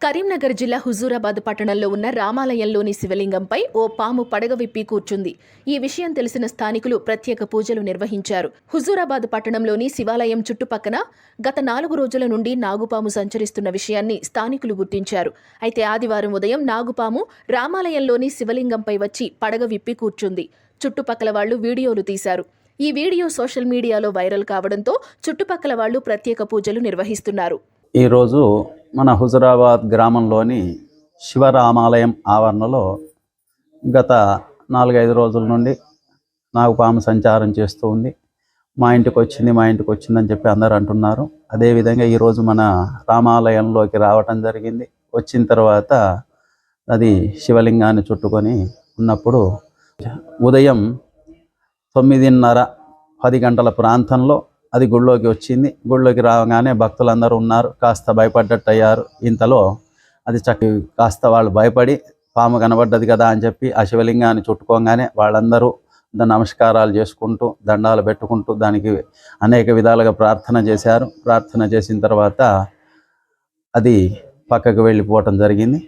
కరీంనగర్ జిల్లా హుజూరాబాద్ పట్టణంలో ఉన్న రామాలయంలోని శివలింగంపై ఓ పాము పడగ విప్పి కూర్చుంది. ఈ విషయం తెలిసిన స్థానికులు ప్రత్యేక పూజలు నిర్వహించారు. హుజూరాబాద్ పట్టణంలోని శివాలయం చుట్టుపక్కన గత నాలుగు రోజుల నుండి నాగుపాము సంచరిస్తున్న విషయాన్ని స్థానికులు గుర్తించారు. అయితే ఆదివారం ఉదయం నాగుపాము రామాలయంలోని శివలింగంపై వచ్చి పడగ విప్పి కూర్చుంది. చుట్టుపక్కల వాళ్ళు వీడియోలు తీశారు. ఈ వీడియో సోషల్ మీడియాలో వైరల్ కావడంతో చుట్టుపక్కల వాళ్ళు ప్రత్యేక పూజలు నిర్వహిస్తున్నారు. ఈరోజు మన హుజురాబాద్ గ్రామంలోని శివరామాలయం ఆవరణలో గత నాలుగైదు రోజుల నుండి నాకు పాము సంచారం చేస్తూ ఉంది. మా ఇంటికి వచ్చింది మా ఇంటికి వచ్చిందని చెప్పి అందరు అంటున్నారు. అదేవిధంగా ఈరోజు మన రామాలయంలోకి రావటం జరిగింది. వచ్చిన తర్వాత అది శివలింగాన్ని చుట్టుకొని ఉన్నప్పుడు ఉదయం తొమ్మిదిన్నర పది గంటల ప్రాంతంలో అది గుళ్ళోకి వచ్చింది. గుళ్ళోకి రాగానే భక్తులందరూ ఉన్నారు. కాస్త భయపడ్డట్టు అయ్యారు ఇంతలో అది చక్క కాస్త వాళ్ళు భయపడి పాము కనబడ్డది కదా అని చెప్పి ఆ శివలింగాన్ని చుట్టుకోగానే వాళ్ళందరూ నమస్కారాలు చేసుకుంటూ దండాలు పెట్టుకుంటూ దానికి అనేక విధాలుగా ప్రార్థన చేశారు. ప్రార్థన చేసిన తర్వాత అది పక్కకు వెళ్ళిపోవటం జరిగింది.